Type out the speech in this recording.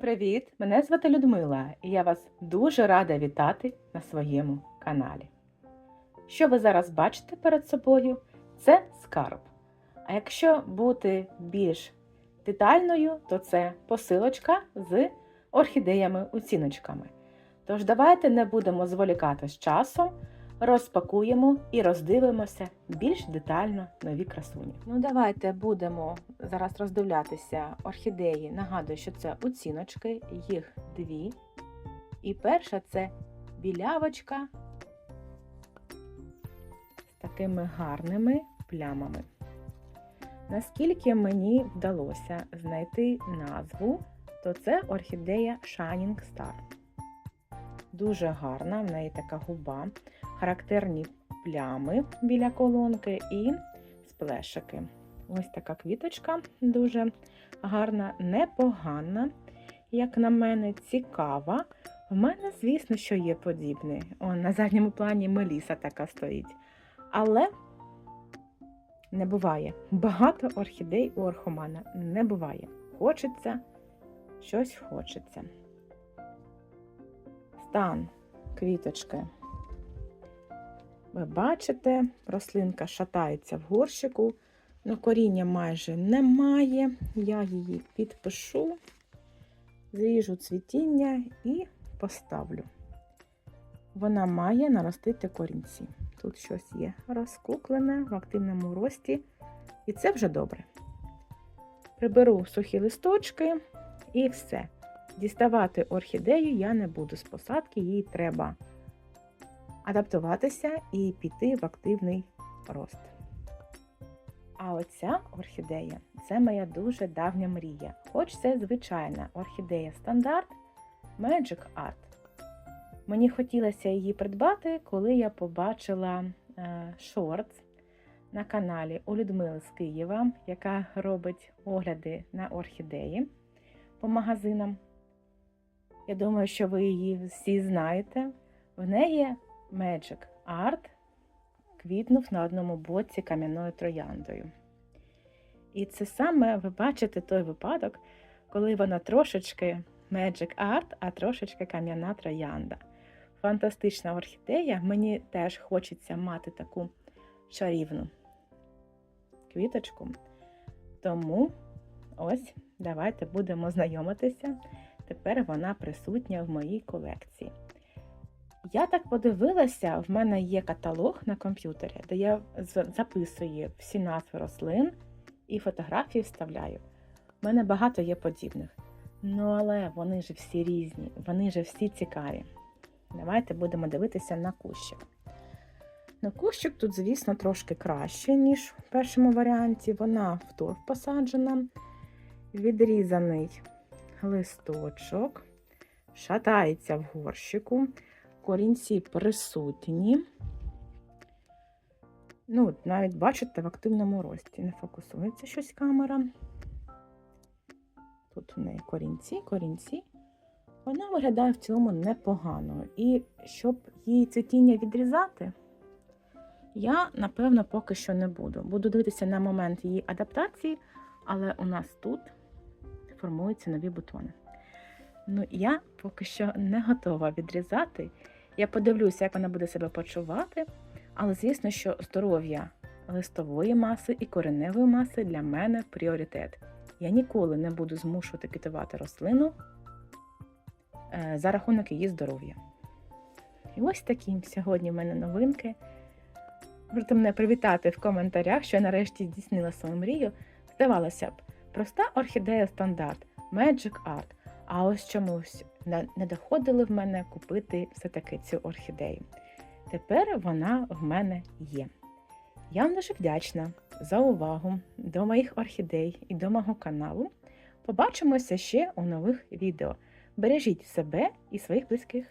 Привіт! Мене звати Людмила і я вас дуже рада вітати на своєму каналі. Що ви зараз бачите перед собою, це скарб. А якщо бути більш детальною, то це посилочка з орхідеями-оціночками. Тож давайте не будемо зволікати з часом, розпакуємо і роздивимося більш детально нові красуні. Ну, давайте будемо зараз роздивлятися орхідеї. Нагадую, що це оціночки, їх дві. І перша це білявочка з такими гарними плямами. Наскільки мені вдалося знайти назву, то це орхідея Shining Star. Дуже гарна, в неї така губа, характерні плями біля колонки і сплешики. Ось така квіточка дуже гарна, непогана, як на мене, цікава. В мене, звісно, що є подібне. О, на задньому плані Меліса така стоїть. Але не буває. Багато орхідей у орхомана не буває. Хочеться, щось хочеться. Стан квіточки. Ви бачите, рослинка шатається в горщику, але коріння майже немає. Я її підпишу, зріжу цвітіння і поставлю. Вона має наростити корінці. Тут щось є розкуклене в активному рості, і це вже добре. Приберу сухі листочки і все. Діставати орхідею я не буду з посадки, їй треба адаптуватися і піти в активний рост. А оця орхідея це моя дуже давня мрія. Хоч це звичайна орхідея стандарт Magic Art. Мені хотілося її придбати, коли я побачила шортс на каналі у Людмили з Києва, яка робить огляди на орхідеї по магазинам. Я думаю, що ви її всі знаєте. В неї Magic Art квітнув на одному боці кам'яною трояндою. І це саме ви бачите той випадок, коли вона трошечки Magic Art, а трошечки кам'яна троянда. Фантастична орхідея. Мені теж хочеться мати таку чарівну квіточку. Тому ось давайте будемо знайомитися. Тепер вона присутня в моїй колекції. Я так подивилася, в мене є каталог на комп'ютері, де я записую всі назви рослин і фотографії вставляю. У мене багато є подібних. Ну, але вони ж всі різні, вони ж всі цікаві. Давайте будемо дивитися на кущик. На кущик тут, звісно, трошки краще, ніж в першому варіанті. Вона в торф посаджена, відрізаний листочок, шатається в горщику, корінці присутні. Ну, навіть бачите, в активному рості. Не фокусується щось камера. Тут у неї корінці, корінці. Вона виглядає в цілому непогано. І щоб її цвітіння відрізати, я, напевно, поки що не буду. Буду дивитися на момент її адаптації, але у нас тут формуються нові бутони. Ну, я поки що не готова відрізати. Я подивлюся, як вона буде себе почувати. Але, звісно, що здоров'я листової маси і кореневої маси для мене пріоритет. Я ніколи не буду змушувати квітувати рослину за рахунок її здоров'я. І ось такі сьогодні в мене новинки. Можете мене привітати в коментарях, що я нарешті здійснила свою мрію. Здавалося б, проста орхідея стандарт, Magic Art. А ось чомусь не доходили в мене купити все-таки цю орхідею. Тепер вона в мене є. Я вам дуже вдячна за увагу до моїх орхідей і до мого каналу. Побачимося ще у нових відео. Бережіть себе і своїх близьких.